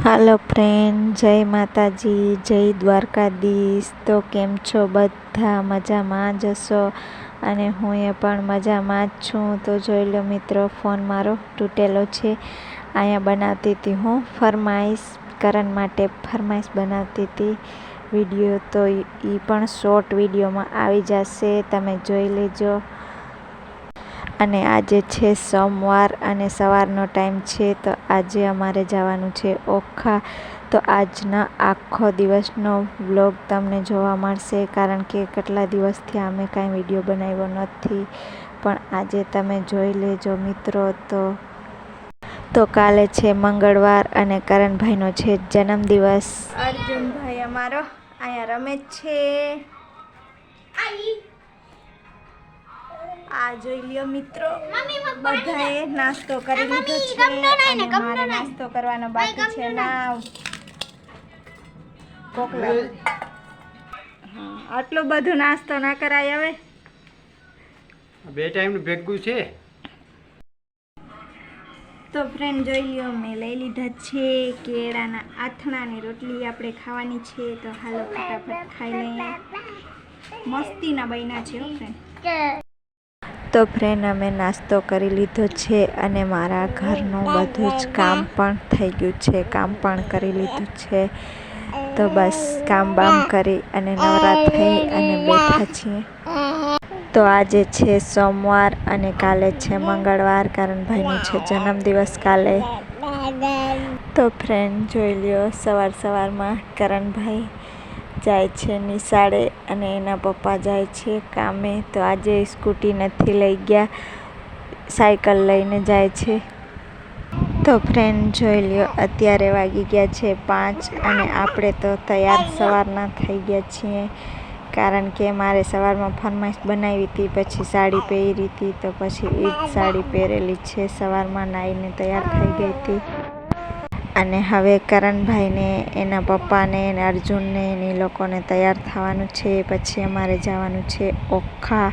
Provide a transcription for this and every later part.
હાલો friend, જય માતાજી, જય દ્વારકાધીશ. તો કેમ છો? બધા મજામાં જ હશો? અને હું એ પણ મજામાં જ છું. તો જોઈ લો મિત્રો, ફોન મારો તૂટેલો છે. અહીંયા બનાવતી હતી હું ફરમાઈશ કરણ માટે ફરમાઈશ બનાવતી હતી વીડિયો. તો એ પણ શોર્ટ વિડીયોમાં આવી જશે. તમે જોઈ લેજો. અને આજે છે સોમવાર અને સવારનો ટાઈમ છે, તો આજે અમારે જવાનું છે ઓખા. તો આજના આખો દિવસનો વ્લોગ તમને જોવા મળશે, કારણ કે કેટલા દિવસથી અમે કાંઈ વીડિયો બનાવ્યો નથી. પણ આજે તમે જોઈ લેજો મિત્રો, તો તો કાલે છે મંગળવાર અને કરણભાઈનો છે જન્મદિવસ. અર્જુનભાઈ અમારો, અહીંયા રમે છે. આ જોઈ લ્યો મિત્રો. બધાએ નાસ્તો કરી લીધો છે. અને મારે નાસ્તો કરવાનો બાકી છે ના કોકલા હા, આટલું નાસ્તો ના કરાય હવે. બે ટાઈમનું ભેગું છે. તો ફ્રેન્ડ જોઈ લ્યો મેં લઈ લીધા છે કેળાના આથણાની રોટલી આપણે ખાવાની છે. તો હાલો ફટાફટ ખાઈ લઈએ. મસ્તીના બન્યા છે ફ્રેન્ડ તો ફ્રેન્ડ અમે નાસ્તો કરી લીધો છે અને મારા ઘરનું બધું જ કામ પણ થઈ ગયું છે, કામ પણ કરી લીધું છે. તો બસ કામ બામ કરી અને નવરા થઈ અને બેઠા છીએ. તો આજે છે સોમવાર અને કાલે છે મંગળવાર કરણભાઈનો છે જન્મદિવસ કાલે. તો ફ્રેન્ડ જોઈ લ્યો સવાર સવારમાં કરણભાઈ જાય છે નિશાળે અને એના પપ્પા જાય છે કામે. તો આજે સ્કૂટી નથી લઈ ગયા, સાયકલ લઈને જાય છે. તો ફ્રેન્ડ જોઈ લ્યો, અત્યારે વાગી ગયા છે પાંચ અને આપણે તો તૈયાર સવારના થઈ ગયા છીએ. કારણ કે મારે સવારમાં ફરમાઈશ બનાવી હતી, પછી સાડી પહેરી હતી, તો પછી એ જ સાડી પહેરેલી છે. સવારમાં નાહીને તૈયાર થઈ ગઈ હતી. અને હવે કરણભાઈને એના પપ્પાને અને અર્જુનને, એની લોકોને તૈયાર થવાનું છે. પછી અમારે જવાનું છે ઓખા.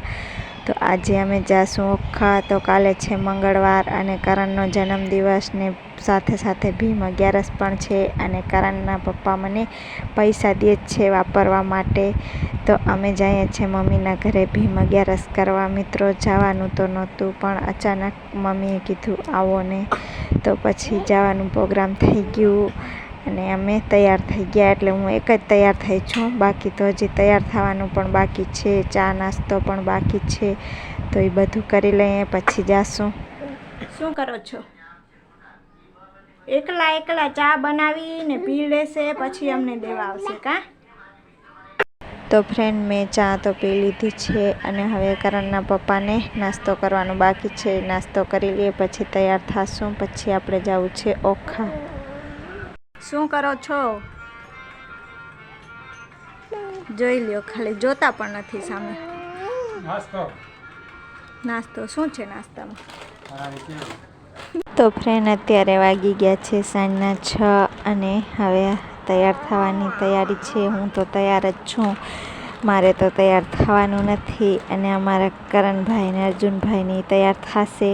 તો આજે અમે જાશું ઓખા તો કાલે છે મંગળવાર અને કરણનો જન્મદિવસને સાથે સાથે ભીમ અગિયારસ પણ છે અને કરણના પપ્પા મને પૈસા દે છે વાપરવા માટે. તો અમે જઈએ છીએ મમ્મીના ઘરે ભીમ અગિયારસ કરવા. મિત્રો, જવાનું તો નહોતું પણ અચાનક મમ્મીએ કીધું, આવો ને. તો પછી જવાનું પ્રોગ્રામ થઈ ગયું. અને અમે તૈયાર થઈ ગયા એટલે હું એક જ તૈયાર થઈ છું. બાકી તો હજી તૈયાર થવાનું પણ બાકી છે. ચા નાસ્તો પણ બાકી છે. તો એ બધું કરી લઈએ પછી જાશું. શું કરો છો? એકલા એકલા ચા બનાવીને પી લેશે પછી અમને દેવા આવશે કા? તો ફ્રેન્ડ મેં ચા તો પી લીધી છે અને હવે કરણના પપ્પાને નાસ્તો કરવાનો બાકી છે. નાસ્તો કરી લઈએ પછી તૈયાર થાશું. પછી આપણે જવું છે ઓખા. શું કરો છો? જોઈ લ્યો ખાલી જોતા પણ નથી સામે. નાસ્તો. નાસ્તો શું છે નાસ્તામાં? તો ફ્રેન્ડ અત્યારે વાગી ગયા છે સાંજના છ અને હવે તૈયાર થવાની તૈયારી છે. હું તો તૈયાર જ છું. મારે તો તૈયાર થવાનું નથી અને અમારા કરણભાઈ ને અર્જુનભાઈની તૈયાર થશે.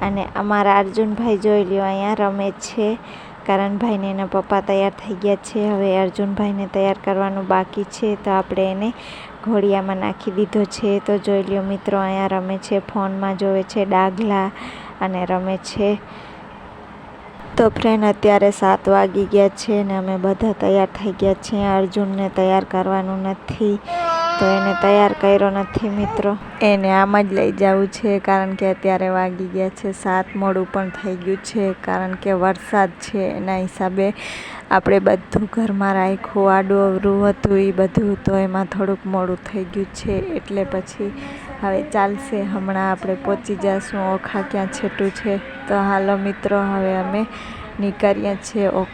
અને અમારા અર્જુનભાઈ જોઈ લ્યો અહીંયા રમે છે. કરણભાઈને એના પપ્પા તૈયાર થઈ ગયા છે. હવે અર્જુનભાઈને તૈયાર કરવાનું બાકી છે તો આપણે એને ઘોડિયામાં નાખી દીધો છે. તો જોઈ લ્યો મિત્રો, અહીંયા રમે છે, ફોનમાં જોવે છે, ડાઘલા અને રમે છે. તો ફ્રેન્ડ અત્યારે સાત વાગી ગયા છે ને અમે બધા તૈયાર થઈ ગયા છીએ. અર્જુનને તૈયાર કરવાનું નથી. તો એને તૈયાર કર્યો નથી મિત્રો. એને આમ જ લઈ જવું છે કારણ કે અત્યારે વાગી ગયા છે સાત. મોડું પણ થઈ ગયું છે કારણ કે વરસાદ છે. એના હિસાબે આપણે બધું ઘરમાં રાખ્યું, આડું અવરું હતું એ બધું તો એમાં થોડુંક મોડું થઈ ગયું છે. એટલે પછી હવે ચાલશે. હમણાં આપણે પહોંચી જઈશું ઓખા ક્યાં છેટું છે. તો હાલો મિત્રો, હવે અમે નીકળ્યા છીએ ઓખા